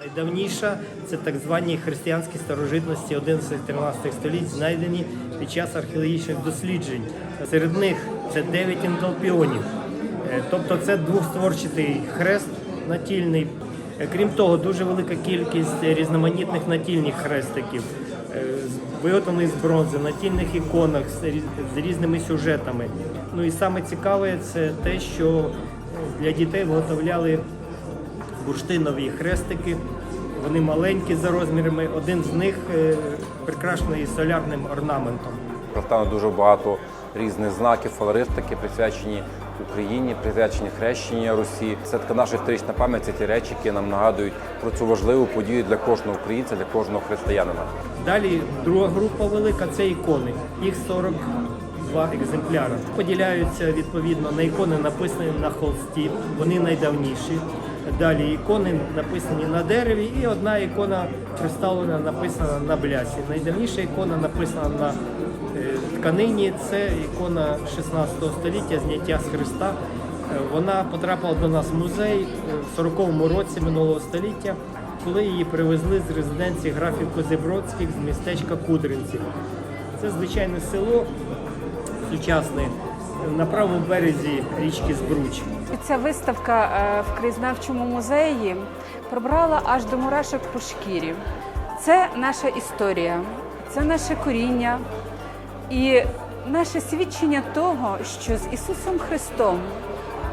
Найдавніша це так звані християнські старожитності 11-13 століть, знайдені під час археологічних досліджень. Серед них це 9 енталпіонів, Е, тобто це двохстворчатий хрест натільний. Е, Крім того, дуже велика кількість різноманітних натільних хрестиків, е, виготовлених з бронзи, натільних іконах з різними сюжетами. Ну і саме цікаве це те, що е, для дітей виготовляли бурштинові хрестики. Вони маленькі за розмірами. Один з них е, прикрашений солярним орнаментом. Представлено дуже багато різних знаків, флористики, присвячені Україні, присвячені хрещенню Русі. Це така наша історична пам'ять, це ті речі, які нам нагадують про цю важливу подію для кожного українця, для кожного християнина. Далі друга група велика це ікони. Їх 42 екземпляри. Поділяються відповідно на ікони, написані на холсті. Вони найдавніші. Далі ікони написані на дереві, і одна ікона представлена, написана на блясі. Найдавніша ікона написана на е, тканині. Це ікона 16 століття, зняття з Христа. Е, Вона потрапила до нас в музей е, в 40-му році минулого століття, коли її привезли з резиденції графів Козибродських з містечка Кудринці. Це звичайне село сучасне на правому березі річки Збруч. Ця виставка е, в краєзнавчому музеї пробрала аж до мурашок по шкірі. Це наша історія, це наше коріння і наше свідчення того, що з Ісусом Христом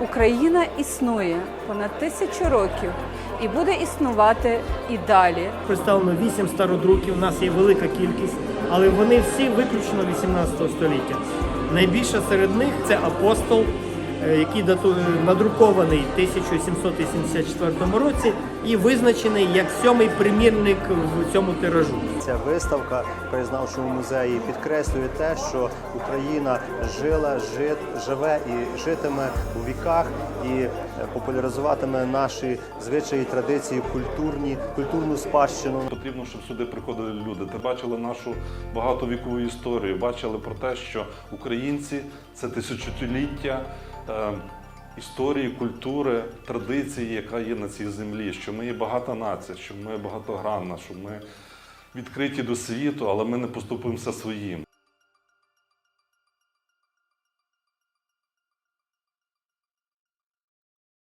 Україна існує понад тисячу років і буде існувати і далі. Представлено вісім стародруків, у нас є велика кількість, але вони всі виключно 18 століття. Найбільше серед них це апостол, який дату- надрукований в 1784 році і визначений як сьомий примірник в цьому тиражу. Ця виставка в краєзнавчому музеї підкреслює те, що Україна жила, жит, живе і житиме у віках і е, популяризуватиме наші звичаї, традиції, культурні, культурну спадщину. Потрібно, щоб сюди приходили люди. Ти бачили нашу багатовікову історію, бачили про те, що українці це тисячоліття е, історії, культури, традиції, яка є на цій землі, що ми є багата нація, що ми багатогранна, що ми відкриті до світу, але ми не поступимося своїм.